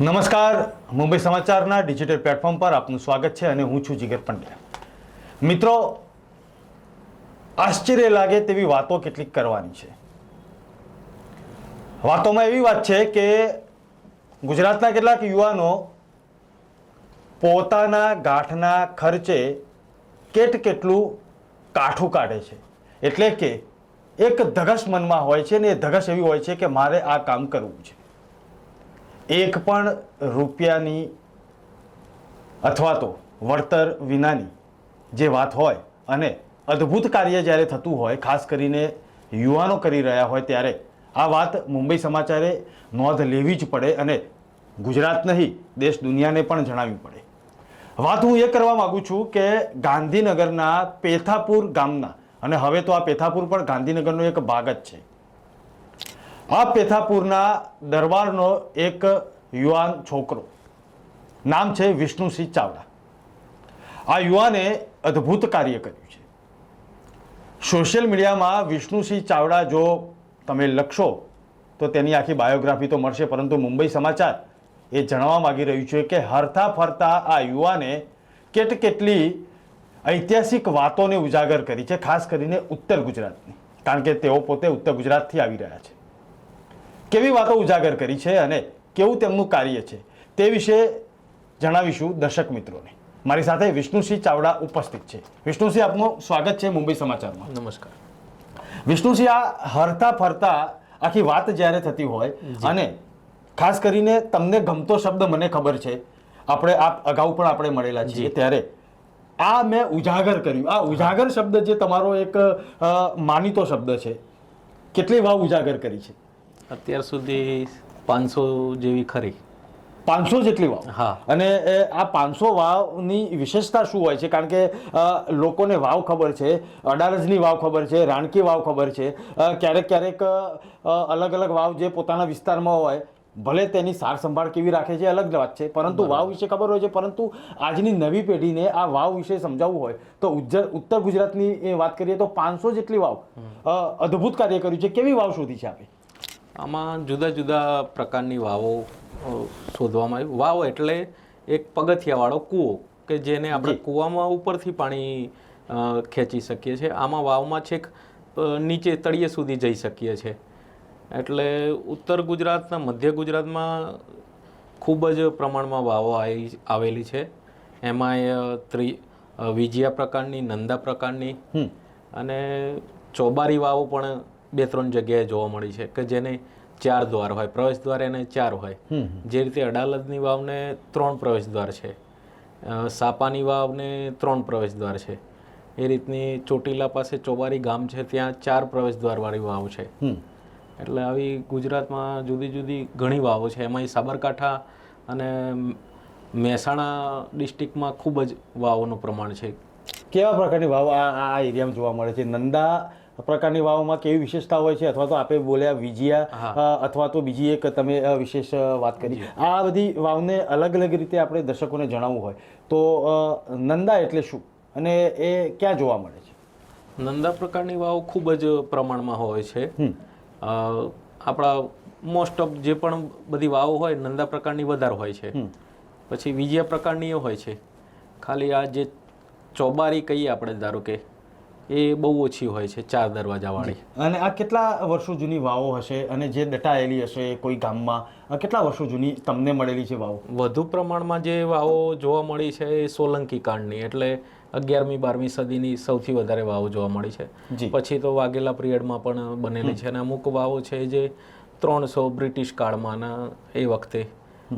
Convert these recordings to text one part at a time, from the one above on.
નમસ્કાર. મુંબઈ સમાચારના digital platform પર આપનું સ્વાગત છે અને હું છું જીગર પંડ્યા. મિત્રો, આશ્ચર્ય લાગે તેવી વાતો કેટલીક કરવાની છે. વાતોમાં એવી વાત છે કે ગુજરાતના કેટલાક યુવાનો પોતાના ગાંઠના ખર્ચે કેટ કેટલું કાઠું કાઢે છે. એટલે કે એક ધગશ મનમાં હોય છે ને એ ધગશ એવી હોય છે કે મારે આ કામ કરવું છે. એક પણ રૂપિયાની અથવા તો વળતર વિનાની જે વાત હોય અને અદ્ભુત કાર્ય જ્યારે થતું હોય, ખાસ કરીને યુવાનો કરી રહ્યા હોય ત્યારે આ વાત મુંબઈ સમાચારે નોંધ લેવી જ પડે અને ગુજરાત નહીં, દેશ દુનિયાને પણ જણાવવી પડે. વાત હું એ કરવા માગું છું કે ગાંધીનગરના પેથાપુર ગામના, અને હવે તો આ પેથાપુર પણ ગાંધીનગરનો એક ભાગ જ છે. આ પેથાપુરના દરબારનો એક યુવાન છોકરો. નામ છે વિષ્ણુસિંહ ચાવડા. આ યુવાને અદ્ભુત કાર્ય કર્યું છે. સોશિયલ મીડિયામાં વિષ્ણુસિંહ ચાવડા જો તમે લખશો, તો તેની આખી બાયોગ્રાફી તો મળશે, પરંતુ મુંબઈ સમાચાર એ જણાવવા માગી રહ્યું છે કે હરતા ફરતા આ યુવાને કેટ કેટલી ઐતિહાસિક વાતોને ઉજાગર કરી છે, ખાસ કરીને ઉત્તર ગુજરાતની. કારણ કે તેઓ પોતે ઉત્તર ગુજરાતથી આવી રહ્યા છે. કેવી વાતો ઉજાગર કરી છે અને કેવું તેમનું કાર્ય છે તે વિશે જણાવીશું દર્શક મિત્રોને. મારી સાથે વિષ્ણુસિંહ ચાવડા ઉપસ્થિત છે. વિષ્ણુસિંહ આપનું સ્વાગત છે મુંબઈ સમાચારમાં. નમસ્કાર. વિષ્ણુસિંહ આ હરતા ફરતા આખી વાત જ્યારે થતી હોય અને ખાસ કરીને તમને ગમતો શબ્દ મને ખબર છે આપણે આ અગાઉ પણ આપણે મળેલા છીએ ત્યારે આ મેં ઉજાગર કર્યું. આ ઉજાગર શબ્દ જે તમારો એક માનીતો શબ્દ છે. કેટલી વાર ઉજાગર કરી છે? અત્યાર સુધી પાંચસો જેવી ખરી. પાંચસો જેટલી વાવ? હા. અને આ પાંચસો વાવની વિશેષતા શું હોય છે? કારણ કે લોકોને વાવ ખબર છે અડાલજની વાવ ખબર છે રાણકી વાવ ખબર છે ક્યારેક ક્યારેક અલગ અલગ વાવ જે પોતાના વિસ્તારમાં હોય ભલે તેની સાર સંભાળ કેવી રાખે છે અલગ વાત છે પરંતુ વાવ વિશે ખબર હોય છે પરંતુ આજની નવી પેઢીને આ વાવ વિશે સમજાવવું હોય તો ઉત્તર ગુજરાતની એ વાત કરીએ તો પાંચસો જેટલી વાવ અદ્ભુત કાર્ય કર્યું છે. કેવી વાવ શોધી છે આપે? આમાં જુદા જુદા પ્રકારની વાવો શોધવામાં આવી. વાવ એટલે એક પગથિયાવાળો કૂવો કે જેને આપણે કૂવામાં ઉપરથી પાણી ખેંચી શકીએ છીએ. આમાં વાવમાં છેક નીચે તળિયે સુધી જઈ શકીએ છીએ. એટલે ઉત્તર ગુજરાતના મધ્ય ગુજરાતમાં ખૂબ જ પ્રમાણમાં વાવો આવી આવેલી છે. એમાં ત્રી વિજયા પ્રકારની નંદા પ્રકારની અને ચોબારી વાવો પણ બે ત્રણ જગ્યાએ જોવા મળી છે કે જેને ચાર દ્વાર હોય પ્રવેશ દ્વાર એને ચાર હોય. જે રીતે અડાલજની વાવને ત્રણ પ્રવેશ દ્વાર છે. સાપાની વાવને ત્રણ પ્રવેશ દ્વાર છે. એ રીતની ચોટીલા પાસે ચોબારી ગામ છે ત્યાં ચાર પ્રવેશ દ્વારવાળી વાવ છે. એટલે આવી ગુજરાતમાં જુદી જુદી ઘણી વાવો છે. એમાંય સાબરકાંઠા અને મહેસાણા ડિસ્ટ્રિક્ટમાં ખૂબ જ વાવોનું પ્રમાણ છે. કેવા પ્રકારની વાવ આ એરિયામાં જોવા મળે છે? નંદા પ્રકારની વાવમાં કેવી વિશેષતા હોય છે? અથવા તો આપે બોલ્યા વિજયા અથવા તો બીજી એક તમે વિશેષ વાત કરી. આ બધી વાવને અલગ અલગ રીતે આપણે દર્શકોને જણાવવું હોય. તો નંદા એટલે શું? અને એ ક્યાં જોવા મળે છે? નંદા પ્રકારની વાવ ખૂબ જ પ્રમાણમાં હોય છે. આપણા મોસ્ટ ઓફ જે પણ બધી વાવ હોય નંદા પ્રકારની વધારે હોય છે. પછી વિજયા પ્રકારની હોય છે. ખાલી આ જે ચોબારી કહીએ આપણે ધારો કે એ બહુ ઓછી હોય છે ચાર દરવાજાવાળી. અને આ કેટલા વર્ષો જૂની વાવો હશે અને જે દટાયેલી હશે કોઈ ગામમાં કેટલા વર્ષો જૂની તમને મળેલી છે વાવો? વધુ પ્રમાણમાં જે વાવો જોવા મળી છે એ સોલંકી કાંડની એટલે અગિયારમી બારમી સદીની સૌથી વધારે વાવો જોવા મળી છે. પછી તો વાઘેલા પિરિયડમાં પણ બનેલી છે અને અમુક વાવો છે જે ત્રણસો બ્રિટિશ કાળમાંના એ વખતે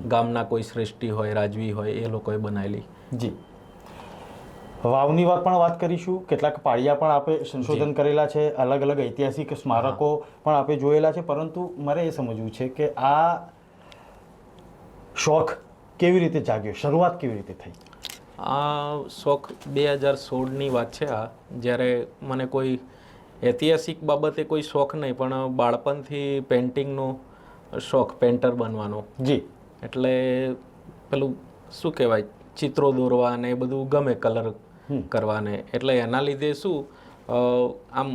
ગામના કોઈ શ્રેષ્ઠી હોય રાજવી હોય એ લોકોએ બનાવેલી જી. વાવની વાત પણ વાત કરીશું. કેટલાક પાળિયા પણ આપે સંશોધન કરેલા છે અલગ અલગ ઐતિહાસિક સ્મારકો પણ આપે જોયેલા છે પરંતુ મારે એ સમજવું છે કે આ શોખ કેવી રીતે જાગ્યો શરૂઆત કેવી રીતે થઈ? આ શોખ બે હજાર સોળની વાત છે આ. જ્યારે મને કોઈ ઐતિહાસિક બાબતે કોઈ શોખ નહીં પણ બાળપણથી પેઇન્ટિંગનો શોખ પેન્ટર બનવાનો. જી. એટલે પેલું શું કહેવાય ચિત્રો દોરવા અને એ બધું ગમે કલર કરવાને. એટલે એના લીધે શું આમ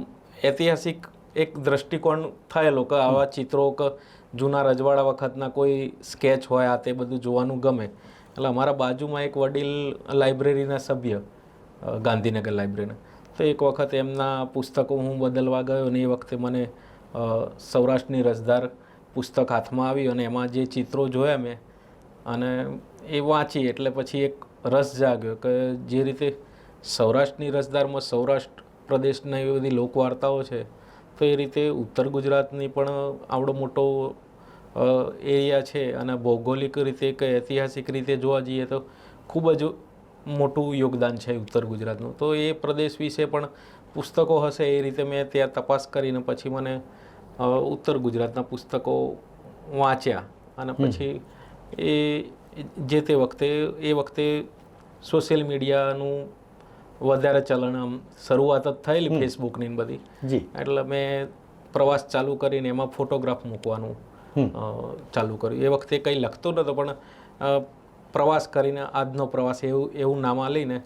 ઐતિહાસિક એક દ્રષ્ટિકોણ થયેલો કે આવા ચિત્રો કે જૂના રજવાડા વખતના કોઈ સ્કેચ હોય, આ તે બધું જોવાનું ગમે. એટલે અમારા બાજુમાં એક વડીલ લાઇબ્રેરીના સભ્ય ગાંધીનગર લાઇબ્રેરીના. તો એક વખત એમના પુસ્તકો હું બદલવા ગયો અને એ વખતે મને સૌરાષ્ટ્રની રસદાર પુસ્તક હાથમાં આવી અને એમાં જે ચિત્રો જોયા મેં અને એ વાંચી એટલે પછી એક રસ જાગ્યો કે જે રીતે સૌરાષ્ટ્રની રસદારમાં સૌરાષ્ટ્ર પ્રદેશના એવી બધી લોકવાર્તાઓ છે તો એ રીતે ઉત્તર ગુજરાતની પણ આવડો મોટો એરિયા છે અને ભૌગોલિક રીતે કે ઐતિહાસિક રીતે જોવા જઈએ તો ખૂબ જ મોટું યોગદાન છે ઉત્તર ગુજરાતનું. તો એ પ્રદેશ વિશે પણ પુસ્તકો હશે એ રીતે મેં ત્યાં તપાસ કરીને પછી મને ઉત્તર ગુજરાતના પુસ્તકો વાંચ્યા અને પછી એ જે તે વખતે એ વખતે સોશિયલ મીડિયાનું વધારે ચલણ આમ શરૂઆત જ થયેલી ફેસબુકની બધી. જી. એટલે મેં પ્રવાસ ચાલુ કરીને એમાં ફોટોગ્રાફ મૂકવાનું ચાલુ કર્યું. એ વખતે કંઈ લખતો નહોતો પણ પ્રવાસ કરીને આજનો પ્રવાસ એવું એવું નામ લઈને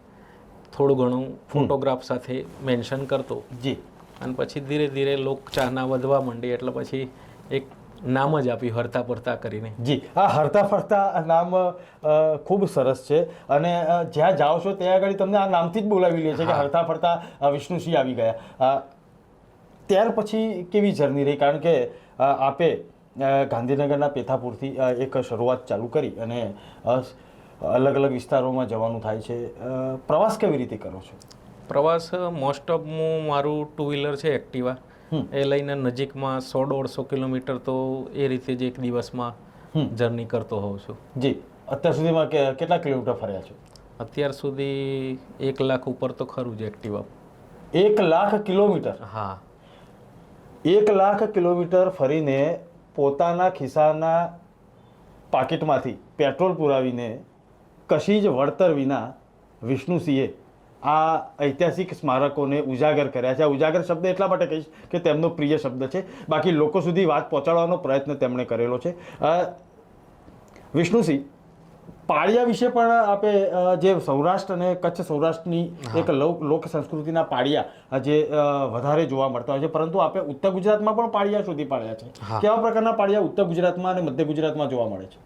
થોડું ઘણું ફોટોગ્રાફ સાથે મેન્શન કરતો. જી. અને પછી ધીરે ધીરે લોક ચાહના વધવા માંડી. એટલે પછી એક નામ જ આપ્યું હરતા ફરતા કરીને. જી આ હરતા ફરતા નામ ખૂબ સરસ છે. અને જ્યાં જાઓ છો ત્યાં આગળ તમને આ નામથી જ બોલાવી લે છે કે હરતા ફરતા વિષ્ણુસિંહ આવી ગયા. ત્યાર પછી કેવી જર્ની રહી? કારણ કે આપે ગાંધીનગરના પેથાપુરથી એક શરૂઆત ચાલુ કરી અને અલગ અલગ વિસ્તારોમાં જવાનું થાય છે. પ્રવાસ કેવી રીતે કરો છો? પ્રવાસ મોસ્ટ ઓફ હું મારું ટુ વ્હીલર છે એક્ટિવા. એ લઈને નજીકમાં સો દોઢસો કિલોમીટર તો એ રીતે જ એક દિવસમાં. જર્ની કરતો હોઉં છું. જી. અત્યાર સુધીમાં કેટલા કિલોમીટર ફર્યા છો? અત્યાર સુધી એક લાખ ઉપર તો ખરું જ એક્ટિવા એક લાખ કિલોમીટર? હા. એક લાખ કિલોમીટર ફરીને પોતાના ખિસ્સાના પાકીટમાંથી પેટ્રોલ પુરાવીને કશી જ વળતર વિના વિષ્ણુસિંહે આ ઐતિહાસિક સ્મારકોને ઉજાગર કર્યા છે. આ ઉજાગર શબ્દ એટલા માટે કહીશ કે તેમનો પ્રિય શબ્દ છે. બાકી લોકો સુધી વાત પહોંચાડવાનો પ્રયત્ન તેમણે કરેલો છે. વિષ્ણુસિંહ પાળિયા વિશે પણ આપે જે સૌરાષ્ટ્ર અને કચ્છ સૌરાષ્ટ્રની એક લોક લોક સંસ્કૃતિના પાળિયા જે વધારે જોવા મળતા હોય છે. પરંતુ આપે ઉત્તર ગુજરાતમાં પણ પાળિયા શોધી પાડ્યા છે. કેવા પ્રકારના પાળિયા ઉત્તર ગુજરાતમાં અને મધ્ય ગુજરાતમાં જોવા મળે છે?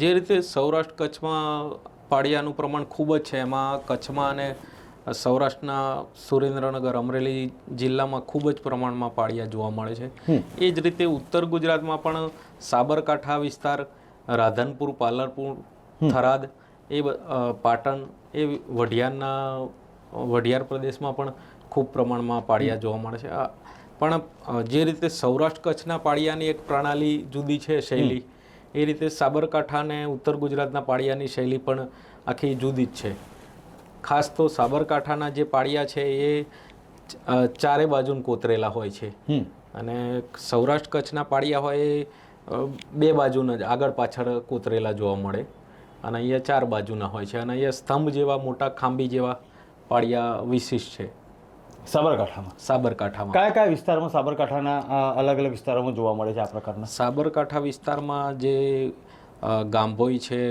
જે રીતે સૌરાષ્ટ્ર કચ્છમાં પાળિયાનું પ્રમાણ ખૂબ જ છે. એમાં કચ્છમાં અને સૌરાષ્ટ્રના સુરેન્દ્રનગર અમરેલી જિલ્લામાં ખૂબ જ પ્રમાણમાં પાળિયા જોવા મળે છે. એ જ રીતે ઉત્તર ગુજરાતમાં પણ સાબરકાંઠા વિસ્તાર રાધનપુર પાલરપુર થરાદ એ પાટણ એ વઢિયારના વઢિયાર પ્રદેશમાં પણ ખૂબ પ્રમાણમાં પાળિયા જોવા મળે છે. પણ જે રીતે સૌરાષ્ટ્ર કચ્છના પાળિયાની એક પ્રણાલી જુદી છે શૈલી. એ રીતે સાબરકાંઠા અને ઉત્તર ગુજરાતના પાળિયાની શૈલી પણ આખી જુદી જ છે. ખાસ તો સાબરકાંઠાના જે પાળિયા છે એ ચારે બાજુ કોતરેલા હોય છે. અને સૌરાષ્ટ્ર કચ્છના પાળિયા હોય એ બે બાજુના જ આગળ પાછળ કોતરેલા જોવા મળે. અને અહીંયા ચાર બાજુના હોય છે. અને અહીંયા સ્તંભ જેવા મોટા ખાંબી જેવા પાળિયા વિશિષ્ટ છે. સાબરકાંઠામાં. સાબરકાંઠામાં. કયા કયા વિસ્તારમાં સાબરકાંઠાના અલગ અલગ વિસ્તારોમાં જોવા મળે છે આ પ્રકારના? સાબરકાંઠા વિસ્તારમાં જે ગાંભોઈ છે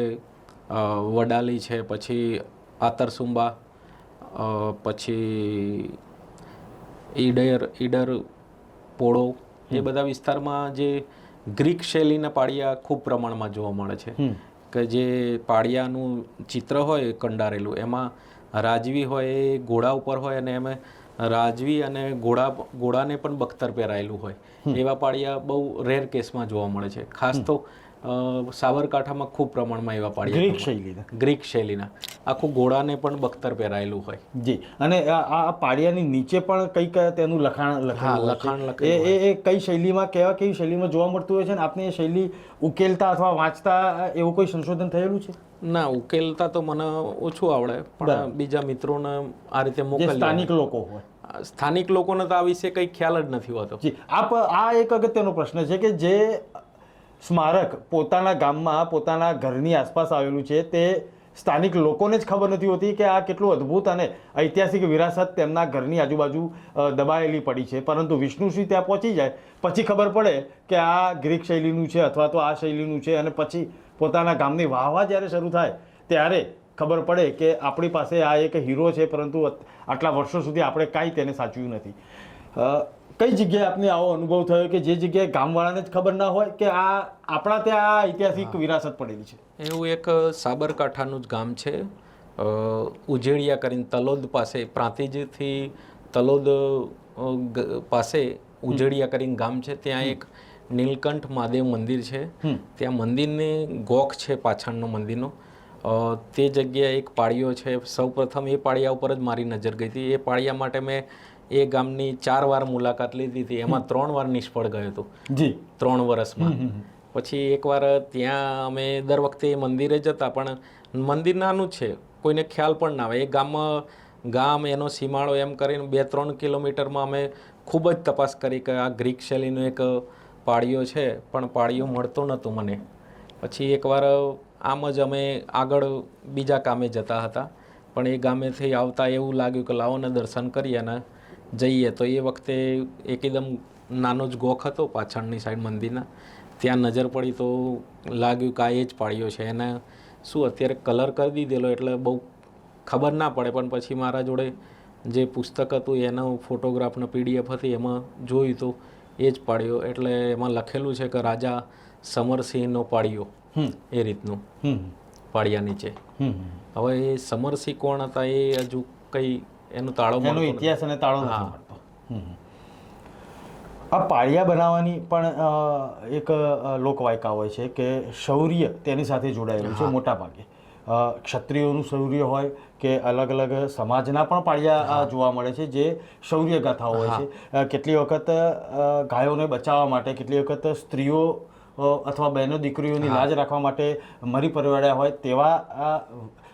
વડાલી છે પછી આતરસુંબા પછી ઈડર ઈડર પોળો એ બધા વિસ્તારમાં જે ગ્રીક શૈલીના પાળિયા ખૂબ પ્રમાણમાં જોવા મળે છે. કે જે પાળિયાનું ચિત્ર હોય કંડારેલું એમાં રાજવી હોય એ ઘોડા ઉપર હોય અને એમાં રાજવી અને ઘોડા ઘોડાને પણ બખ્તર પહેરાયેલું હોય. એવા પાળિયા બહુ રેર કેસમાં જોવા મળે છે. ખાસ તો સાબરકાંઠામાં ખૂબ પ્રમાણમાં એવા પાળિયા ગ્રીક શૈલીના. ગ્રીક શૈલીના. આખું ઘોડાને પણ બખ્તર પહેરાયેલું હોય. જી. અને આ પાળિયાની નીચે પણ કંઈક તેનું લખાણ છે. લખાણ એ એ કઈ શૈલીમાં કેવા કેવી શૈલીમાં જોવા મળતું હોય છે ને? આપને એ શૈલી ઉકેલતા અથવા વાંચતા એવું કોઈ સંશોધન થયેલું છે? ના ઉકેલતા તો મને ઓછું આવડે પણ બીજા મિત્રોને આ રીતે મોકલી સ્થાનિક લોકો હોય. સ્થાનિક લોકોને તો આ વિશે કંઈ ખ્યાલ જ નથી હોતો. જી આપ આ એક અગત્યનો પ્રશ્ન છે કે જે સ્મારક પોતાના ગામમાં પોતાના ઘરની આસપાસ આવેલું છે તે સ્થાનિક લોકોને જ ખબર નથી હોતી કે આ કેટલું અદ્ભુત અને ઐતિહાસિક વિરાસત તેમના ઘરની આજુબાજુ દબાયેલી પડી છે. પરંતુ વિષ્ણુસિંહ ત્યાં પહોંચી જાય પછી ખબર પડે કે આ ગ્રીક શૈલીનું છે અથવા તો આ શૈલીનું છે અને પછી પોતાના ગામની વાહવા જ્યારે શરૂ થાય ત્યારે ખબર પડે કે આપણી પાસે આ એક હીરો છે પરંતુ આટલા વર્ષો સુધી આપણે કાંઈ તેને સાચવ્યું નથી. કઈ જગ્યાએ આપને આવો અનુભવ થયો કે જે જગ્યાએ ગામવાળાને જ ખબર ના હોય કે આ આપણા ત્યાં આ ઐતિહાસિક વિરાસત પડેલી છે? એવું એક સાબરકાંઠાનું જ ગામ છે. ઉજેડિયા કરીને તલોદ પાસે પ્રાંતિજથી તલોદ પાસે ઉજેડિયા કરીને ગામ છે. ત્યાં એક નીલકંઠ મહાદેવ મંદિર છે. ત્યાં મંદિરની ગોખ છે પાછળનો મંદિરનો. તે જગ્યાએ એક પાળીઓ છે. સૌપ્રથમ એ પાળિયા ઉપર જ મારી નજર ગઈ હતી. એ પાળિયા માટે મેં એ ગામની ચાર વાર મુલાકાત લીધી હતી. એમાં ત્રણ વાર નિષ્ફળ ગયો હતો. જી. ત્રણ વર્ષમાં પછી એકવાર ત્યાં અમે દર વખતે એ મંદિરે જતા પણ મંદિર નાનું છે. કોઈને ખ્યાલ પણ ના આવે. એ ગામમાં ગામ એનો સીમાડો એમ કરીને બે ત્રણ કિલોમીટરમાં અમે ખૂબ જ તપાસ કરી કે આ ગ્રીક શૈલીનું એક પાળીઓ છે, પણ પાળીઓ મળતો નહોતો મને. પછી એકવાર, આમ જ અમે આગળ બીજા કામે જતા હતા. પણ એ ગામેથી આવતા એવું લાગ્યું કે લાવો ને દર્શન કરીએ અને જઈએ. તો એ વખતે એકદમ નાનો જ ગોખ હતો પાછળની સાઈડ મંદિરના. ત્યાં નજર પડી તો લાગ્યું કે આ એ જ પાળ્યો છે. એને શું અત્યારે કલર કરી દીધેલો એટલે બહુ ખબર ના પડે. પણ પછી મારા જોડે જે પુસ્તક હતું, એનો ફોટોગ્રાફનો પીડીએફ હતી, એમાં જોયું તો એ જ પાડ્યો. એટલે એમાં લખેલું છે કે રાજા સમરસિંહનો પાડ્યો. એ રીતનું. પાળિયા નીચે. હવે એ સમરસિંહ કોણ હતા એ હજુ કંઈ એનું તાળો એનો ઇતિહાસ અને તાળો. આ પાળિયા બનાવવાની પણ એક લોકવાયકા હોય છે કે શૌર્ય તેની સાથે જોડાયેલું છે મોટા ભાગે ક્ષત્રિયોનું શૌર્ય હોય કે અલગ અલગ સમાજના પણ પાળિયા જોવા મળે છે જે શૌર્ય ગાથાઓ હોય છે. કેટલી વખત ગાયોને બચાવવા માટે કેટલી વખત સ્ત્રીઓ અથવા બહેનો દીકરીઓની લાજ રાખવા માટે મરી પરવાડ્યા હોય તેવા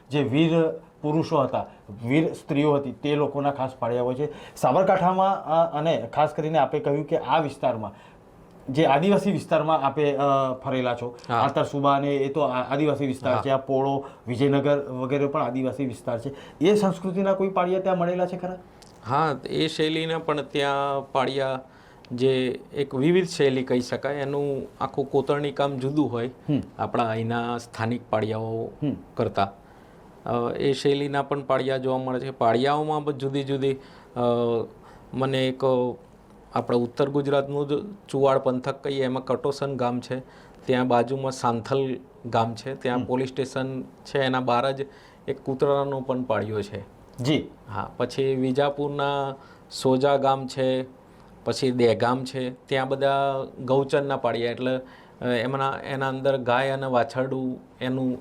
જે વીર પુરુષો હતા વીર સ્ત્રીઓ હતી તે લોકોના ખાસ પાળ્યા હોય છે. સાબરકાંઠામાં અને ખાસ કરીને આપે કહ્યું કે આ વિસ્તારમાં જે આદિવાસી વિસ્તારમાં આપે ફરેલા છો. આતર સુબા ને એ તો આદિવાસી વિસ્તાર છે. આ પોળો વિજયનગર વગેરે પણ આદિવાસી વિસ્તાર છે. એ સંસ્કૃતિના કોઈ પાળિયા ત્યાં મળેલા છે ખરા? હા એ શૈલીના પણ ત્યાં પાળિયા જે એક વિવિધ શૈલી કહી શકાય. એનું આખું કોતરણી કામ જુદું હોય. આપણા અહીંના સ્થાનિક પાળિયાઓ કરતા. એ શૈલીના પણ પાળિયા જોવા મળે છે. પાળિયાઓમાં પણ જુદી જુદી મને એક આપણા ઉત્તર ગુજરાતનું જ ચુવાડ પંથક કહીએ એમાં કટોસન ગામ છે. ત્યાં બાજુમાં સાંથલ ગામ છે. ત્યાં પોલીસ સ્ટેશન છે. એના બહાર જ એક કૂતરાનો પણ પાડ્યો છે. જી. હા પછી વિજાપુરના સોજા ગામ છે. પછી દેગામ છે. ત્યાં બધા ગૌચરના પાડ્યા. એટલે એમના એના અંદર ગાય અને વાછરડું એનું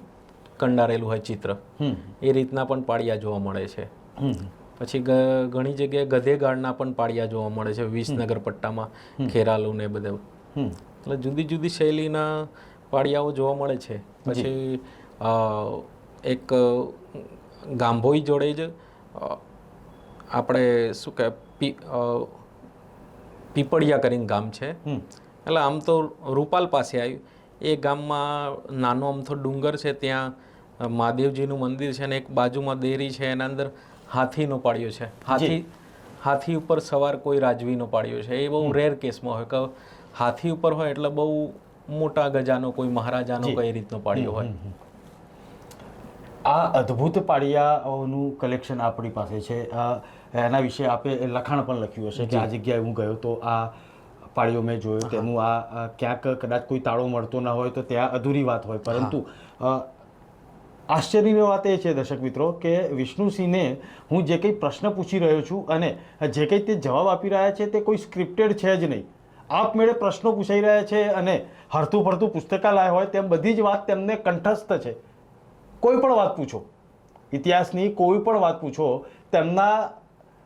કંડારેલું હોય ચિત્ર. એ રીતના પણ પાળિયા જોવા મળે છે. પછી ઘણી જગ્યાએ ગધેગાળના પણ પાળિયા જોવા મળે છે વિસનગર પટ્ટામાં ખેરાલુ ને બધે. એટલે જુદી જુદી શૈલીના પાળિયાઓ જોવા મળે છે. પછી એક ગાંભોઈ જોડે જ આપણે શું કહે પીપળિયા કરીને ગામ છે. એટલે આમ તો રૂપાલ પાસે આવ્યું એ ગામમાં નાનો અમથો ડુંગર છે ત્યાં મહાદેવજીનું મંદિર છે અને એક બાજુમાં દેરી છે એના અંદર હાથીનો પાડ્યો છે. હાથી હાથી ઉપર સવાર કોઈ રાજવીનો પાડ્યો છે. એ બહુ રેર કેસમાં હોય. કે હાથી ઉપર હોય એટલે બહુ મોટા ગજાનો કોઈ મહારાજાનો કઈ રીતનો પાડ્યો હોય. આ અદ્ભુત પાડિયાઓનું કલેક્શન આપણી પાસે છે. એના વિશે આપે લખાણ પણ લખ્યું હશે કે આ જગ્યાએ હું ગયો તો આ પાળીઓ મેં જોયો તેનું આ ક્યાંક કદાચ કોઈ તાળો મળતો ના હોય તો ત્યાં અધૂરી વાત હોય. પરંતુ આશ્ચર્યની વાત એ છે, દર્શક મિત્રો, કે વિષ્ણુસિંહને હું જે કંઈ પ્રશ્ન પૂછી રહ્યો છું અને જે કંઈ તે જવાબ આપી રહ્યા છે તે કોઈ સ્ક્રિપ્ટેડ છે જ નહીં. આપમેળે પ્રશ્નો પૂછાઈ રહ્યા છે અને હરતું ફરતું પુસ્તકાલય હોય તેમ બધી જ વાત તેમને કંઠસ્થ છે. કોઈ પણ વાત પૂછો, ઇતિહાસની કોઈ પણ વાત પૂછો, તેમના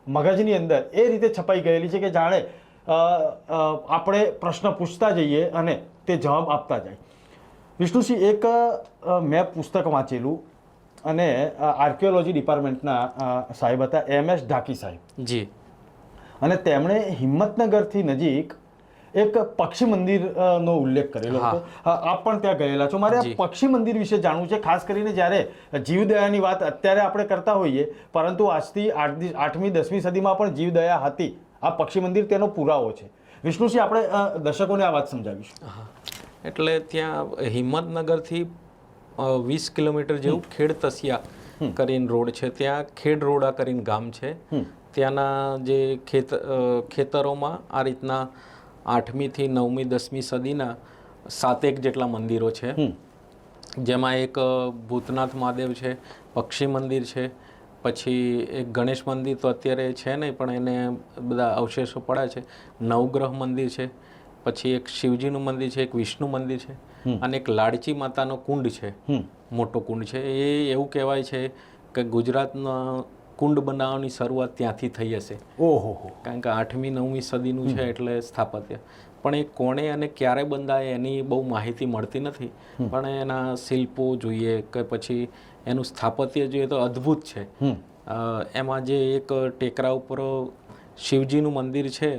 મગજની અંદર એ રીતે છપાઈ ગયેલી છે કે જાણે આપણે પ્રશ્ન પૂછતા જઈએ અને તે જવાબ આપતા જાય. વિષ્ણુસિંહ એક મેં પુસ્તક વાંચેલું અને આર્કિયોલોજી ડિપાર્ટમેન્ટના સાહેબ હતા એમ એસ ઢાકી સાહેબ. જી. અને તેમણે હિંમતનગરથી નજીક એક પક્ષી મંદિર નો ઉલ્લેખ કરેલો હતો. આપ પણ ત્યાં ગયેલા છો. મારે પક્ષી મંદિર વિશે જાણવું છે. ખાસ કરીને જ્યારે જીવદયાની વાત અત્યારે આપણે કરતા હોઈએ પરંતુ આજથી આઠ આઠમી દસમી સદીમાં પણ જીવદયા હતી. આ પક્ષી મંદિર તેનો પુરાવો છે. વિષ્ણુસિંહ આપણે દર્શકોને આ વાત સમજાવીશું. એટલે ત્યાં હિંમતનગરથી વીસ કિલોમીટર જેવું ખેડ તસિયા કરીને રોડ છે. ત્યાં ખેડ રોડા કરીને ગામ છે. ત્યાંના જે ખેત ખેતરોમાં આ રીતના આઠમીથી નવમી દસમી સદીના સાતેક જેટલા મંદિરો છે. જેમાં એક ભૂતનાથ મહાદેવ છે પક્ષી મંદિર છે પછી એક ગણેશ મંદિર તો અત્યારે છે નહીં પણ એને બધા અવશેષો પડ્યા છે. નવગ્રહ મંદિર છે. પછી એક શિવજીનું મંદિર છે એક વિષ્ણુ મંદિર છે અને એક લાડચી માતાનો કુંડ છે. મોટો કુંડ છે. એ એવું કહેવાય છે કે ગુજરાતના કુંડ બનાવવાની શરૂઆત ત્યાંથી થઈ હશે. ઓહો હો. કારણ કે આઠમી નવમી સદીનું છે એટલે સ્થાપત્ય. પણ એ કોણે અને ક્યારે બંધાય એની બહુ માહિતી મળતી નથી. પણ એના શિલ્પો જોઈએ કે પછી એનું સ્થાપત્ય જોઈએ તો અદ્ભુત છે. એમાં જે એક ટેકરા ઉપર શિવજીનું મંદિર છે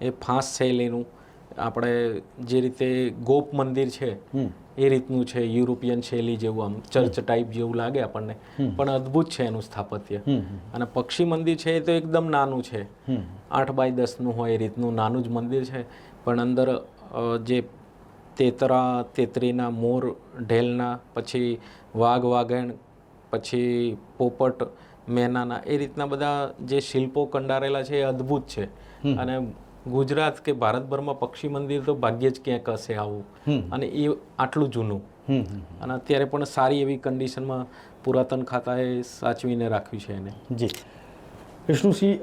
એ ફાંસ શૈલીનું આપણે જે રીતે ગોપ મંદિર છે એ રીતનું છે યુરોપિયન શૈલી જેવું આમ ચર્ચ ટાઈપ જેવું લાગે આપણને. પણ અદ્ભુત છે એનું સ્થાપત્ય. અને પક્ષી મંદિર છે એ તો એકદમ નાનું છે. આઠ બાય દસનું હોય એ રીતનું નાનું જ મંદિર છે. પણ અંદર જે તેતરા તેતરીના મોર ઢેલના પછી વાઘ વાઘણ પછી પોપટ મેનાના એ રીતના બધા જે શિલ્પો કંડારેલા છે એ અદ્ભુત છે. અને ગુજરાત કે ભારતભરમાં પક્ષી મંદિર તો ભાગ્યે જ ક્યાંક હશે આવું. અને એ આટલું જૂનું. અને અત્યારે પણ સારી એવી કન્ડિશનમાં પુરાતન ખાતાએ સાચવીને રાખ્યું છે એને. જી. વિષ્ણુસિંહ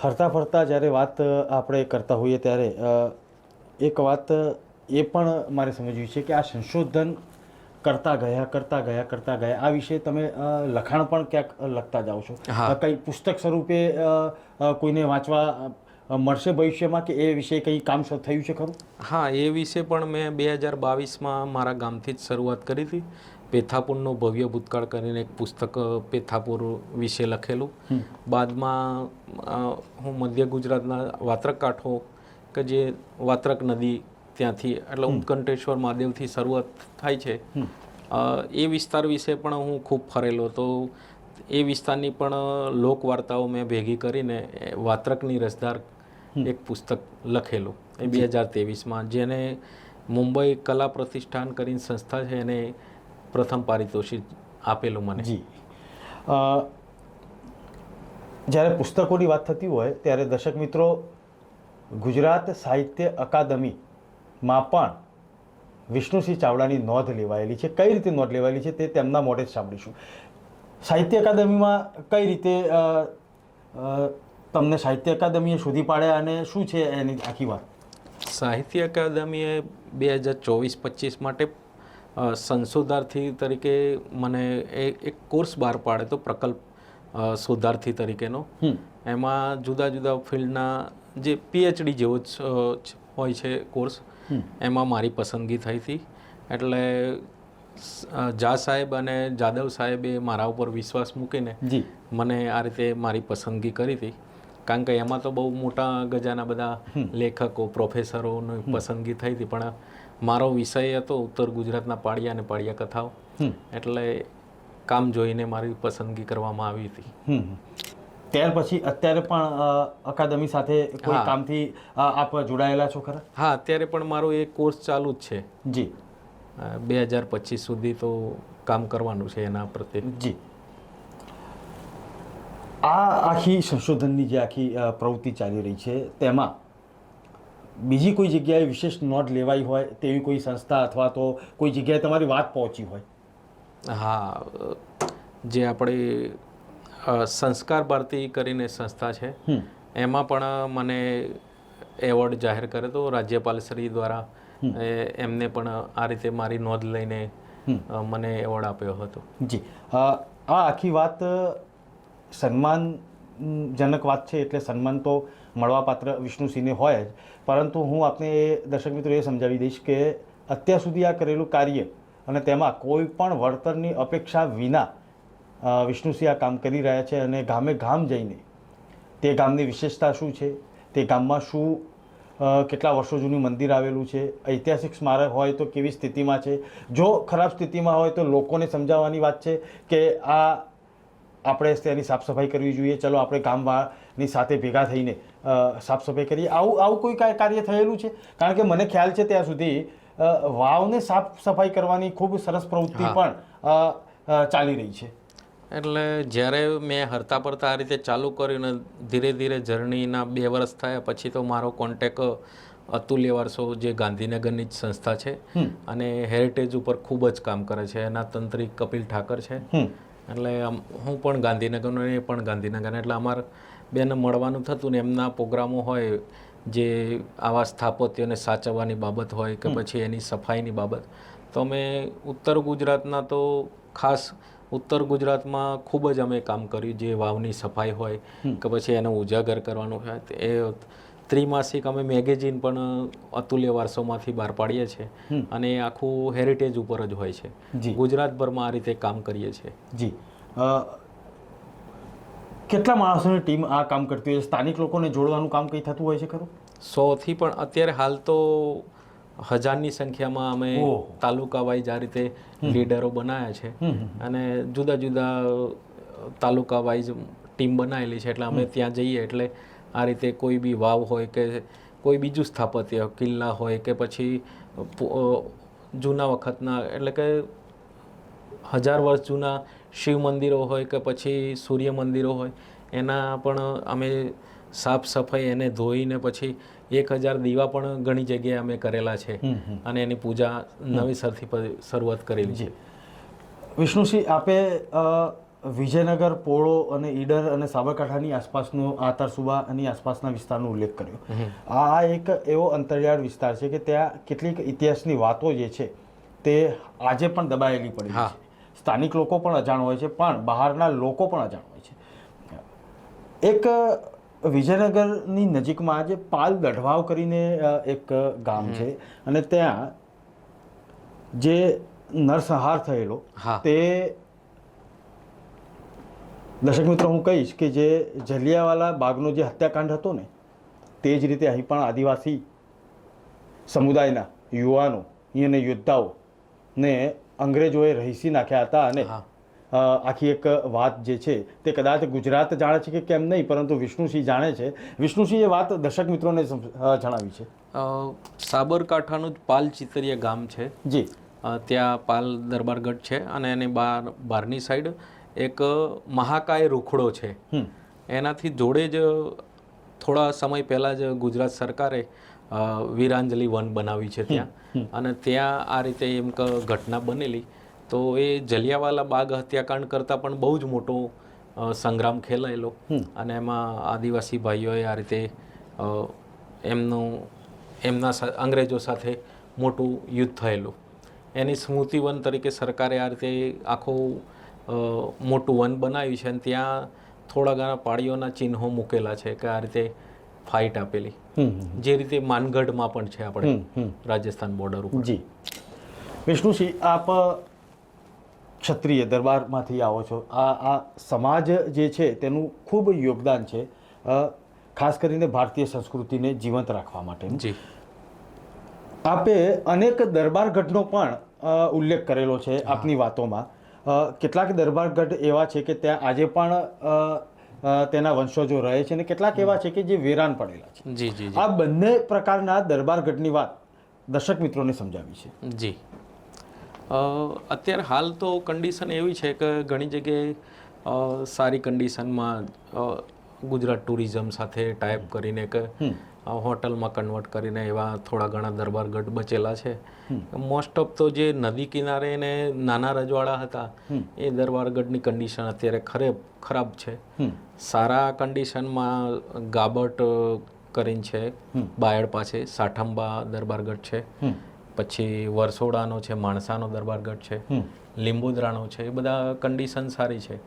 હરતા ફરતા જ્યારે વાત આપણે કરતા હોઈએ ત્યારે એક વાત એ પણ મારે સમજવી છે કે આ સંશોધન કરતા ગયા કરતા ગયા કરતા ગયા. આ વિશે તમે લખાણ પણ ક્યાંક લખતા જાઓ છો. કંઈ પુસ્તક સ્વરૂપે કોઈને વાંચવા મળશે ભવિષ્યમાં કે એ વિશે કંઈ કામ થયું છે ખરું? હા એ વિશે પણ મેં બે હજાર બાવીસમાં મારા ગામથી જ શરૂઆત કરી હતી. પેથાપુરનો ભવ્ય ભૂતકાળ કરીને એક પુસ્તક પેથાપુર વિશે લખેલું. બાદમાં હું મધ્ય ગુજરાતના વાત્રક કાંઠો કે જે વાત્રક નદી ત્યાંથી એટલે ઉત્કંઠેશ્વર મહાદેવથી શરૂઆત થાય છે. એ વિસ્તાર વિશે પણ હું ખૂબ ફરેલો તો એ વિસ્તારની પણ લોકવાર્તાઓ મેં ભેગી કરીને વાત્રકની રસદાર એક પુસ્તક લખેલું. એ બે હજાર તેવીસમાં જેને મુંબઈ કલા પ્રતિષ્ઠાન કરીને સંસ્થા છે એને પ્રથમ પારિતોષિક આપેલું મને. જી. જ્યારે પુસ્તકોની વાત થતી હોય ત્યારે દર્શક મિત્રો ગુજરાત સાહિત્ય અકાદમીમાં પણ વિષ્ણુસિંહ ચાવડાની નોંધ લેવાયેલી છે. કઈ રીતે નોંધ લેવાયેલી છે તે તેમના મોઢે જ સાંભળીશું. સાહિત્ય અકાદમીમાં કઈ રીતે તમને સાહિત્ય અકાદમીએ શોધી પાડ્યા અને શું છે એની આખી વાત? સાહિત્ય અકાદમીએ બે હજાર ચોવીસ પચીસ માટે સંશોધાર્થી તરીકે મને એક કોર્સ બહાર પાડે તો પ્રકલ્પ શોધાર્થી તરીકેનો. એમાં જુદા જુદા ફિલ્ડના જે પીએચડી જેવો જ હોય છે કોર્સ એમાં મારી પસંદગી થઈ હતી. એટલે ઝા સાહેબ અને જાદવ સાહેબે મારા ઉપર વિશ્વાસ મૂકીને જી. મને આ રીતે મારી પસંદગી કરી હતી. કારણ કે એમાં તો બહુ મોટા ગજાના બધા લેખકો પ્રોફેસરોની પસંદગી થઈ હતી. પણ મારો વિષય હતો ઉત્તર ગુજરાતના પાળિયા અને પાળિયા કથાઓ. એટલે કામ જોઈને મારી પસંદગી કરવામાં આવી હતી. ત્યાર પછી અત્યારે પણ અકાદમી સાથે કોઈ કામથી આપ જોડાયેલા છો ખરા? હા અત્યારે પણ મારો એ કોર્સ ચાલુ જ છે. જી. બે હજાર પચીસ સુધી તો કામ કરવાનું છે એના પ્રત્યે. જી. આ આખી સંશોધનની જે આખી પ્રવૃત્તિ ચાલી રહી છે તેમાં બીજી કોઈ જગ્યાએ વિશેષ નોંધ લેવાઈ હોય તેવી કોઈ સંસ્થા અથવા તો કોઈ જગ્યાએ તમારી વાત પહોંચી હોય? હા જે આપણે સંસ્કાર ભારતી કરીને સંસ્થા છે એમાં પણ મને એવોર્ડ જાહેર કર્યો હતો રાજ્યપાલ શ્રી દ્વારા. એમને પણ આ રીતે મારી નોંધ લઈને મને એવોર્ડ આપ્યો હતો. જી. આ આખી વાત સન્માનજનક વાત છે એટલે સન્માન તો મળવાપાત્ર વિષ્ણુસિંહને હોય જ. પરંતુ હું આપને એ દર્શક મિત્રો એ સમજાવી દઈશ કે અત્યાર સુધી આ કરેલું કાર્ય અને તેમાં કોઈ પણ વળતરની અપેક્ષા વિના વિષ્ણુસિંહ આ કામ કરી રહ્યા છે અને ગામે ગામ જઈને તે ગામની વિશેષતા શું છે તે ગામમાં શું કેટલા વર્ષો જૂનું મંદિર આવેલું છે ઐતિહાસિક સ્મારક હોય તો કેવી સ્થિતિમાં છે? જો ખરાબ સ્થિતિમાં હોય તો લોકોને સમજાવવાની વાત છે કે આ આપણે તેની સાફ સફાઈ કરવી જોઈએ ચલો આપણે ગામવાળાની સાથે ભેગા થઈને સાફસફાઈ કરીએ. આવું આવું કોઈ કાર્ય થયેલું છે? કારણ કે મને ખ્યાલ છે ત્યાં સુધી વાવને સાફ સફાઈ કરવાની ખૂબ સરસ પ્રવૃત્તિ પણ ચાલી રહી છે. એટલે જ્યારે મેં હરતા પરતા આ રીતે ચાલુ કર્યું ને ધીરે ધીરે જર્નીના બે વર્ષ થયા પછી તો મારો કોન્ટેક અતુલ્ય વારસો જે ગાંધીનગરની જ સંસ્થા છે અને હેરિટેજ ઉપર ખૂબ જ કામ કરે છે. એના તંત્રી કપિલ ઠાકર છે. એટલે હું પણ ગાંધીનગરનો એ પણ ગાંધીનગર એટલે અમારે બેને મળવાનું થતું ને એમના પ્રોગ્રામો હોય જે આવા સ્થાપત્યોને સાચવવાની બાબત હોય કે પછી એની સફાઈની બાબત. તો અમે ઉત્તર ગુજરાતના તો ખાસ ઉત્તર ગુજરાતમાં ખૂબ જ અમે કામ કર્યું જે વાવની સફાઈ હોય કે પછી એને ઉજાગર કરવાનું હોય એ ત્રિમાસિક અમે મેગેઝિન પણ અતુલ્ય વારસોમાંથી બહાર પાડીએ છીએ અને આખું હેરિટેજ ઉપર જ હોય છે. ગુજરાતભરમાં આ રીતે કામ કરીએ છીએ. જી. કેટલા માણસોની ટીમ આ કામ કરતી હોય છે? સ્થાનિક લોકોને જોડવાનું કામ કંઈ થતું હોય છે ખરું? સોથી પણ અત્યારે હાલ તો હજારની સંખ્યામાં અમે તાલુકા વાઇઝ આ રીતે લીડરો બનાવ્યા છે. અને જુદા જુદા તાલુકા વાઇઝ ટીમ બનાવેલી છે એટલે અમે ત્યાં જઈએ એટલે આ રીતે કોઈ બી વાવ હોય કે કોઈ બીજું સ્થાપત્ય કિલ્લા હોય કે પછી જૂના વખતના એટલે કે હજાર વર્ષ જૂના શિવ મંદિરો હોય કે પછી સૂર્ય મંદિરો હોય એના પણ અમે સાફ સફાઈ એને ધોઈને પછી એક હજાર દીવા પણ ઘણી જગ્યાએ અમે કરેલા છે. અને એની પૂજા નવેસરથી શરૂઆત કરેલી છે. વિષ્ણુસિંહ આપે વિજયનગર પોળો અને ઈડર અને સાબરકાંઠાની આસપાસનો આતરસુબાની આસપાસના વિસ્તારનો ઉલ્લેખ કર્યો. આ એક એવો અંતરિયાળ વિસ્તાર છે કે ત્યાં કેટલીક ઇતિહાસની વાતો જે છે તે આજે પણ દબાયેલી પડી. છે. સ્થાનિક લોકો પણ અજાણ હોય છે પણ બહારના લોકો પણ અજાણ હોય છે. એક વિજયનગરની નજીકમાં આજે પાલ દઢવાવ કરીને એક ગામ છે. અને ત્યાં જે નરસંહાર થયેલો તે દર્શક મિત્રો હું કહીશ કે જે જલિયાવાલા બાગનો જે હત્યાકાંડ હતો ને તે જ રીતે અહીં પણ આદિવાસી સમુદાયના યુવાનો અને યોદ્ધાઓને અંગ્રેજોએ રહીસી નાખ્યા હતા અને આખી એક વાત જે છે તે કદાચ ગુજરાત જાણે છે કે કેમ નહીં પરંતુ વિષ્ણુસિંહ જાણે છે. વિષ્ણુસિંહ એ વાત દર્શક મિત્રોને જણાવી છે. સાબરકાંઠાનું જ પાલ ચિતરિયા ગામ છે. જી. ત્યાં પાલ દરબારગઢ છે અને એની બહાર બહારની સાઈડ એક મહાકાય રૂખડો છે. એનાથી જોડે જ થોડા સમય પહેલાં જ ગુજરાત સરકારે વીરાંજલી વન બનાવી છે ત્યાં. અને ત્યાં આ રીતે એમ ઘટના બનેલી. તો એ જલિયાવાલા બાગ હત્યાકાંડ કરતાં પણ બહુ જ મોટો સંગ્રામ ખેલાયેલો. અને એમાં આદિવાસી ભાઈઓએ આ રીતે એમનું એમના અંગ્રેજો સાથે મોટું યુદ્ધ થયેલું. એની સ્મૃતિવન તરીકે સરકારે આ રીતે આખું મોટું વન બનાવ્યું છે અને ત્યાં થોડા ઘણા પાળીઓના ચિહ્નો મૂકેલા છે કે આ રીતે ફાઇટ આપેલી. જે રીતે માનગઢમાં પણ છે આપણે રાજસ્થાન બોર્ડર ઉપર. જી. વિષ્ણુસિંહ આપ ક્ષત્રિય દરબારમાંથી આવો છો. આ આ સમાજ જે છે તેનું ખૂબ યોગદાન છે ખાસ કરીને ભારતીય સંસ્કૃતિને જીવંત રાખવા માટે. જી. આપે અનેક દરબારગઢનો પણ ઉલ્લેખ કરેલો છે આપની વાતોમાં. કેટલાક કેટલાક દરબારગઢ એવા છે કે ત્યાં આજે પણ તેના વંશજો રહે છે અને કેટલાક એવા છે કે જે વેરાન પડેલા છે. આ બંને પ્રકારના દરબારગઢની વાત દર્શક મિત્રોને સમજાવી છે. જી. અત્યારે હાલ તો કન્ડિશન એવી છે કે ઘણી જગ્યાએ સારી કન્ડિશનમાં ગુજરાત ટુરિઝમ સાથે ટાઈપ કરીને કે હોટલમાં કન્વર્ટ કરીને એવા થોડા ઘણા દરબારગઢ બચેલા છે. મોસ્ટ ઓફ તો જે નદી કિનારે ને નાના રજવાડા હતા એ દરબારગઢની કન્ડિશન અત્યારે ખરે ખરાબ છે. સારા કન્ડિશનમાં ગાબટ કરીને છે. બાયડ પાસે સાઠંબા દરબારગઢ છે. પછી વરસોડાનો છે માણસાનો દરબારગઢ છે લીંબુદરાનો છે એ બધા કન્ડિશન સારી છે.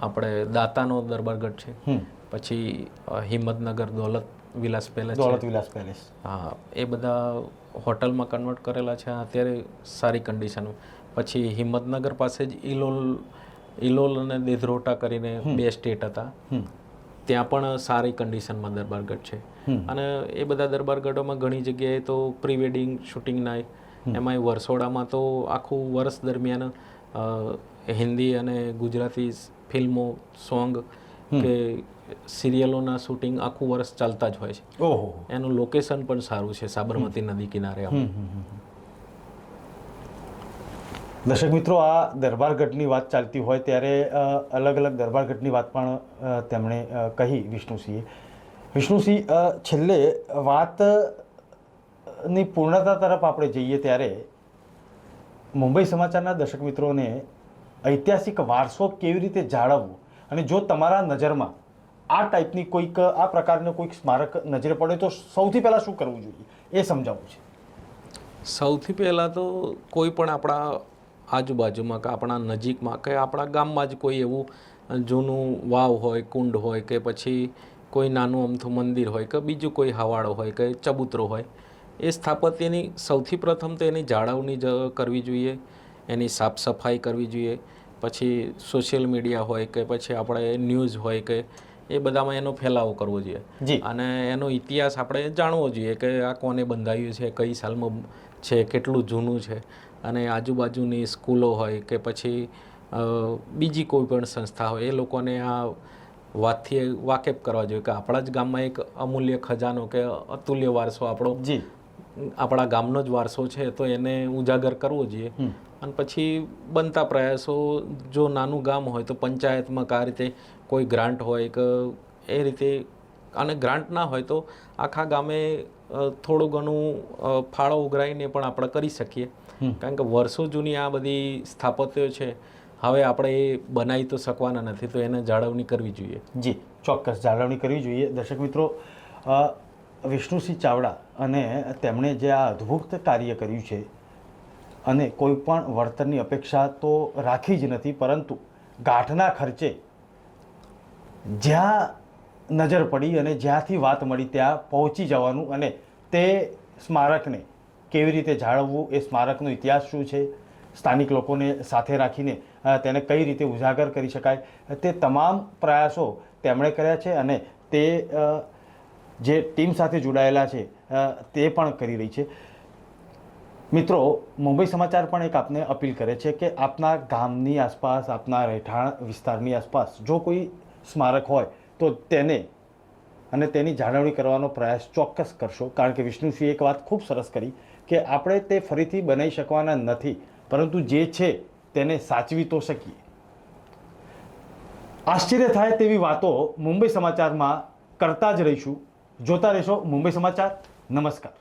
આપણે દાતાનો દરબારગઢ છે. પછી હિંમતનગર દોલત વિલાસ પેલેસ દોલત વિલાસ પેલેસ. હા એ બધા હોટલમાં કન્વર્ટ કરેલા છે. અત્યારે સારી કન્ડિશન પછી હિંમતનગર પાસે જ ઇલોલ ઇલોલ અને દેધરોટા કરીને બે સ્ટેટ હતા. ત્યાં પણ સારી કન્ડિશનમાં દરબારગઢ છે. અને એ બધા દરબારગઢોમાં ઘણી જગ્યાએ તો પ્રી વેડિંગ શૂટિંગના એમાંય વરસોડામાં તો આખું વર્ષ દરમિયાન હિન્દી અને ગુજરાતી ફિલ્મો સોંગ કે સિરિયલોના શૂટિંગ આખું વર્ષ ચાલતા જ હોય છે. ઓહો. એનું લોકેશન પણ સારું છે સાબરમતી નદી કિનારે. દર્શક મિત્રો, આ દરબારગઢની વાત ચાલતી હોય ત્યારે અલગ અલગ દરબારગઢની વાત પણ તેમણે કહી વિષ્ણુસિંહે. વિષ્ણુસિંહ છેલ્લે વાતની પૂર્ણતા તરફ આપણે જઈએ ત્યારે મુંબઈ સમાચારના દર્શક મિત્રોને ઐતિહાસિક વારસો કેવી રીતે જાળવવો અને જો તમારા નજરમાં આ ટાઈપની કોઈક, આ પ્રકારનું કોઈક સ્મારક નજરે પડે તો સૌથી પહેલાં શું કરવું જોઈએ? એ સમજાવવું છે. સૌથી પહેલાં તો કોઈ પણ આપણા આજુબાજુમાં કે આપણા નજીકમાં કે આપણા ગામમાં જ કોઈ એવું જૂનું વાવ હોય કુંડ હોય કે પછી કોઈ નાનું અમથું મંદિર હોય કે બીજું કોઈ હવાડો હોય કે ચબૂતરો હોય એ સ્થાપત્યની સૌથી પ્રથમ તો એની જાળવણી જ કરવી જોઈએ એની સાફ સફાઈ કરવી જોઈએ પછી સોશિયલ મીડિયા હોય કે પછી આપણે ન્યૂઝ હોય કે એ બધામાં એનો ફેલાવો કરવો જોઈએ. અને એનો ઇતિહાસ આપણે જાણવો જોઈએ કે આ કોને બંધાયું છે કઈ સાલમાં છે કેટલું જૂનું છે અને આજુબાજુની સ્કૂલો હોય કે પછી બીજી કોઈ પણ સંસ્થા હોય એ લોકોને આ વાતથી વાકેફ કરવા જોઈએ કે આપણા જ ગામમાં એક અમૂલ્ય ખજાનો કે અતુલ્ય વારસો આપણો જી. આપણા ગામનો જ વારસો છે તો એને ઉજાગર કરવો જોઈએ. અને પછી બનતા પ્રયાસો જો નાનું ગામ હોય તો પંચાયતમાં કા રીતે કોઈ ગ્રાન્ટ હોય કે એ રીતે અને ગ્રાન્ટ ના હોય તો આખા ગામે થોડું ઘણું ફાળો ઉઘરાઈને પણ આપણે કરી શકીએ. કારણ કે વર્ષો જૂની આ બધી સ્થાપત્યો છે હવે આપણે એ બનાવી તો શકવાના નથી તો એને જાળવણી કરવી જોઈએ. જી ચોક્કસ જાળવણી કરવી જોઈએ. દર્શક મિત્રો વિષ્ણુસિંહ ચાવડા અને તેમણે જે આ અદ્ભુત કાર્ય કર્યું છે અને કોઈ પણ વળતરની અપેક્ષા તો રાખી જ નથી પરંતુ ગાંઠના ખર્ચે જ્યાં નજર પડી અને જ્યાંથી વાત મળી ત્યાં પહોંચી જવાનું અને તે સ્મારકને કેવી રીતે જાળવવું એ સ્મારકનો ઇતિહાસ શું છે? સ્થાનિક લોકોને સાથે રાખીને તેને કઈ રીતે ઉજાગર કરી શકાય? તે તમામ પ્રયાસો તેમણે કર્યા છે અને તે જે ટીમ સાથે જોડાયેલા છે તે પણ કરી રહી છે. મિત્રો, મુંબઈ સમાચાર પણ એક આપને અપીલ કરે છે કે આપના ગામની આસપાસ, આપના રહેઠાણ વિસ્તારની આસપાસ જો કોઈ સ્મારક હોય, તો તેને અને તેની જાળવણી કરવાનો પ્રયાસ ચોક્કસ કરશો. કારણ કે વિષ્ણુસિંહે એક વાત ખૂબ સરસ કરી. કે આપણે તે ફરીથી બનાવી શકવાના નથી, પરંતુ જે છે તેને સાચવી તો શકીએ. આશ્ચર્ય થાય તેવી વાતો મુંબઈ સમાચારમાં કરતા જ રહીશું. જોતા રહેશો મુંબઈ સમાચાર. નમસ્કાર.